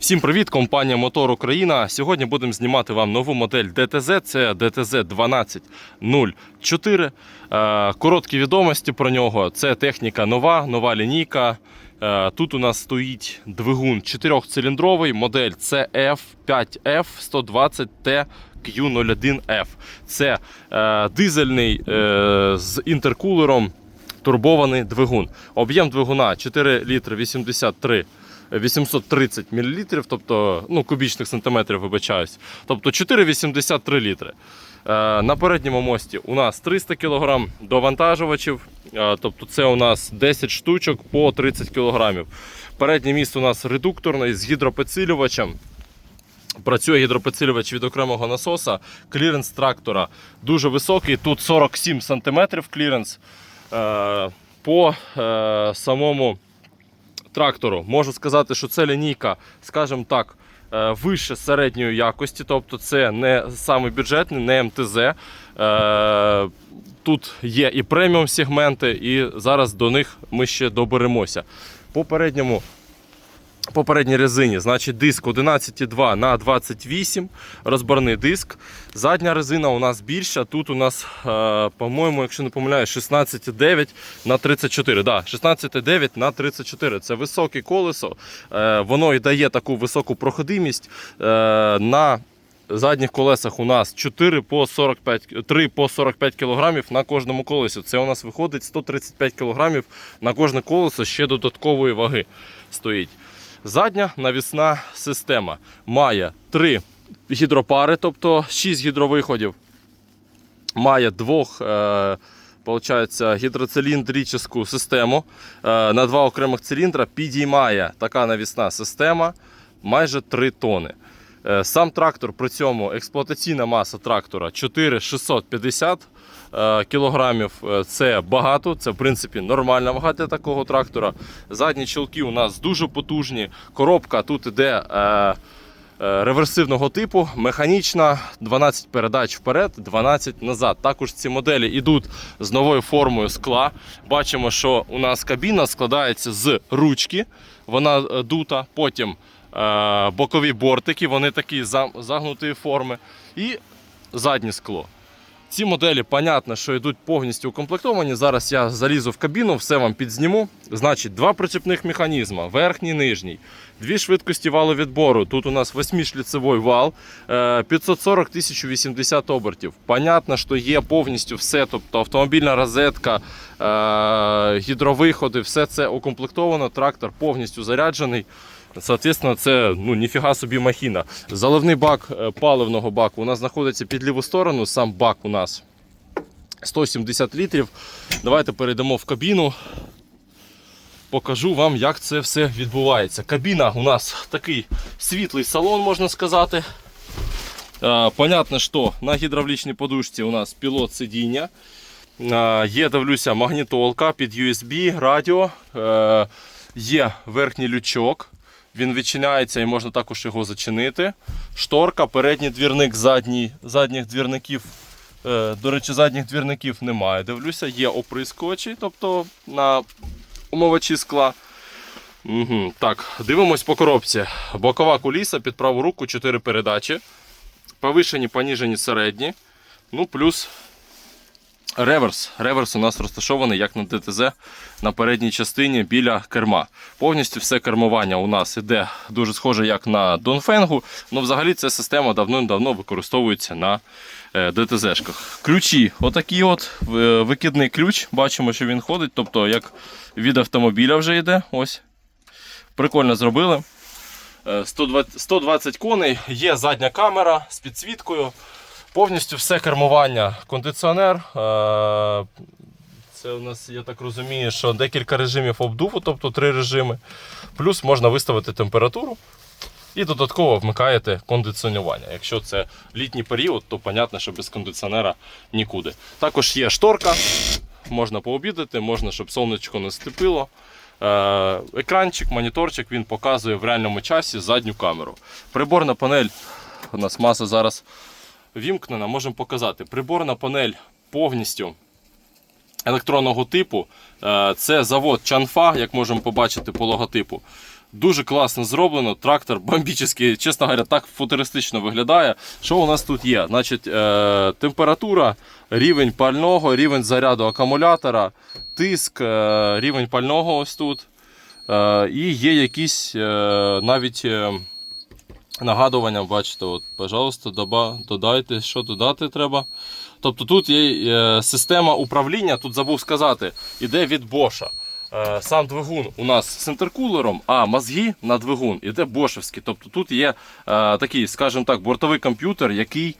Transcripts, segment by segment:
Всім привіт, компанія Мотор Україна. Сьогодні будемо знімати вам нову модель DTZ. Це DTZ 1204. Е, Короткі відомості про нього. Це техніка нова, нова лінійка. Е, Тут у нас стоїть двигун 4-циліндровий, модель CF5F 120T Q01F. Це е, дизельний е, з інтеркулером турбований двигун. Об'єм двигуна 4 літри 83 830 мл, тобто ну, кубічних сантиметрів, вибачаюсь. Тобто 4,83 літри. Е, На передньому мості у нас 300 кг довантажувачів, е, тобто це у нас 10 штучок по 30 кг. Переднє місце у нас редукторний з гідропідсилювачем. Працює гідропідсилювач від окремого насоса. Кліренс трактора дуже високий. Тут 47 см кліренс. Е, По самому трактору можу сказати, що це лінійка, скажімо так, е, вище середньої якості, тобто це не саме бюджетний, не МТЗ. Е, Тут є і преміум сегменти, і зараз до них ми ще доберемося. По передньому попередній резині, значить диск 11,2 на 28, розборний диск. Задня резина у нас більша. Тут у нас, е, по-моєму, якщо не помиляюсь, 16,9 на 34. Да, 16,9 на 34. Це високе колесо. Е, Воно і дає таку високу проходимість. Е, На задніх колесах у нас 4 по 45, 3 по 45 кг на кожному колесі. Це у нас виходить 135 кг на кожне колесо ще додаткової ваги стоїть. Задня навісна система має три гідропари, тобто 6 гідровиходів. Має двох е, получається, гідроциліндричну систему. Е, на два окремих циліндра підіймає така навісна система майже 3 тони. Е, Сам трактор при цьому експлуатаційна маса трактора 4650 е, кілограмів. Е, Це багато, це в принципі нормальна вага для такого трактора. Задні чолки у нас дуже потужні. Коробка тут іде. Е, е, Реверсивного типу, механічна, 12 передач вперед, 12 назад. Також ці моделі йдуть з новою формою скла. Бачимо, що у нас кабіна складається з ручки, вона е, дута, потім е, бокові бортики, вони такі загнутої форми, і заднє скло. Ці моделі, понятно, що йдуть повністю укомплектовані. Зараз я залізу в кабіну, все вам підзніму. Значить, два причепних механізми, верхній, нижній, дві швидкості валу відбору. Тут у нас 8-шліцевий вал, е, 540-1080 обертів. Понятно, що є повністю все, тобто автомобільна розетка, гідровиходи, все це укомплектовано. Трактор повністю заряджений. Соответственно, це ну, ніфіга собі махіна. Заливний бак е, паливного баку у нас знаходиться під ліву сторону. Сам бак у нас 170 літрів. Давайте перейдемо в кабіну. Покажу вам, як це все відбувається. Кабіна у нас такий світлий салон, можна сказати. Е, Понятно, що на гідравлічній подушці у нас пілот сидіння. Є, дивлюся, магнітолка під USB, радіо. Е, Є верхній лючок. Він відчиняється і можна також його зачинити. Шторка, передній двірник, задній, задніх двірників. е, До речі, задніх двірників немає. Дивлюся, є оприскувачі, тобто на умовачі скла. Угу. Так, дивимось по коробці. Бокова куліса під праву руку, 4 передачі. Повишені, поніжені, середні. Ну, плюс реверс. Реверс у нас розташований як на ДТЗ на передній частині біля керма. Повністю все кермування у нас іде дуже схоже як на Донфенгу. Ну, взагалі ця система давно-давно використовується на е, ДТЗ-шках. Ключі, отакий от е, викидний ключ. Бачимо, що він ходить, тобто як від автомобіля вже йде. Ось. Прикольно зробили. Е, 120, 120 коней, є задня камера з підсвіткою. Повністю все кермування, кондиціонер. е, Це у нас, я так розумію, що декілька режимів обдуву, тобто три режими. Плюс можна виставити температуру і додатково вмикаєте кондиціонування. Якщо це літній період, то понятно, що без кондиціонера нікуди. Також є шторка, можна пообідати, можна, щоб сонечко не степило. Е, Екранчик, моніторчик він показує в реальному часі задню камеру. Приборна панель, у нас маса зараз вімкнена, можемо показати. Приборна панель повністю електронного типу. Е, Це завод Чанфа, як можемо побачити по логотипу. Дуже класно зроблено. Трактор бомбічний, чесно говоря, так футуристично виглядає. Що у нас тут є? Значить, е, температура, рівень пального, рівень заряду акумулятора, тиск, е, рівень пального ось тут. І є якісь навіть нагадування, бачите, от, пожалуйста, доба, додайте, що додати треба. Тобто тут є е, система управління, тут забув сказати, іде від Боша. Е, сам двигун у нас з інтеркулером, а мозги на двигун іде бошевський. Тобто тут є е, такий, скажімо так, бортовий комп'ютер, який е,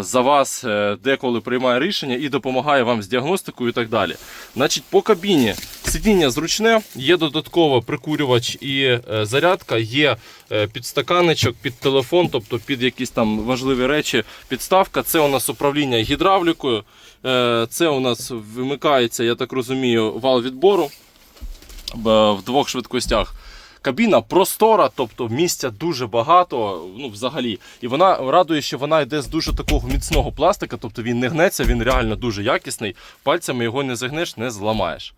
за вас е, деколи приймає рішення і допомагає вам з діагностикою і так далі. Значить, по кабіні сидіння зручне, є додатково прикурювач і е, зарядка, є е, підстаканечок під телефон, тобто під якісь там важливі речі. Підставка. Це у нас управління гідравлікою. Е, Це у нас вимикається, я так розумію, вал відбору в двох швидкостях. Кабіна простора, тобто місця дуже багато, ну взагалі. І вона радує, що вона йде з дуже такого міцного пластика, тобто він не гнеться, він реально дуже якісний. Пальцями його не загнеш, не зламаєш.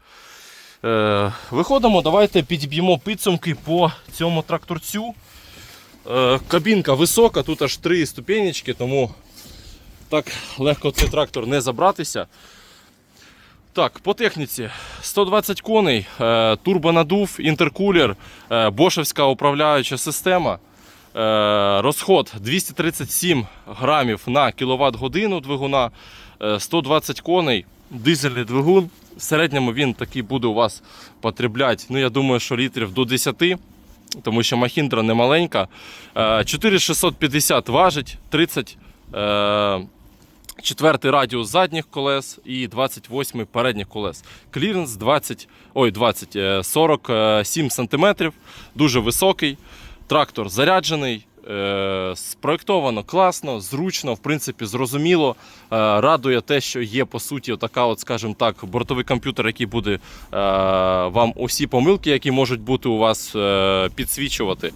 Е, виходимо, давайте підб'ємо підсумки по цьому тракторцю. Е, кабінка висока, тут аж три ступенечки, тому так легко цей трактор не забратися. Так, по техніці 120 коней, е, турбонадув, інтеркулер, е, бошевська управляюча система. Е, розход 237 грамів на кіловат годину двигуна, е, 120 коней, дизельний двигун. В середньому він такий буде у вас потребляти, ну я думаю, що літрів до 10, тому що махіндра не маленька. Е, 4650 важить, 30 е, радіус задніх колес і 28 передніх колес. Кліренс 20, ой, 20, е, 47 см, дуже високий. Трактор заряджений, е, спроєктовано класно, зручно, в принципі, зрозуміло. Е, Радує те, що є по суті така, от, скажімо так, бортовий комп'ютер, який буде е, вам усі помилки, які можуть бути у вас, підсвічувати.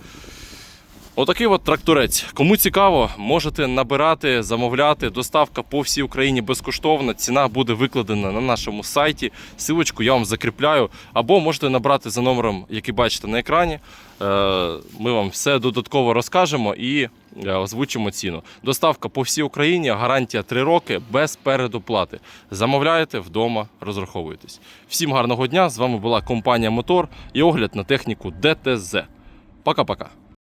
Отакий от тракторець. Кому цікаво, можете набирати, замовляти. Доставка по всій Україні безкоштовна. Ціна буде викладена на нашому сайті. Силочку я вам закріпляю. Або можете набрати за номером, який бачите на екрані. Е, Ми вам все додатково розкажемо і е, озвучимо ціну. Доставка по всій Україні, гарантія 3 роки без передоплати. Замовляєте вдома, розраховуєтесь. Всім гарного дня! З вами була компанія Мотор і огляд на техніку ДТЗ. Пока-пока.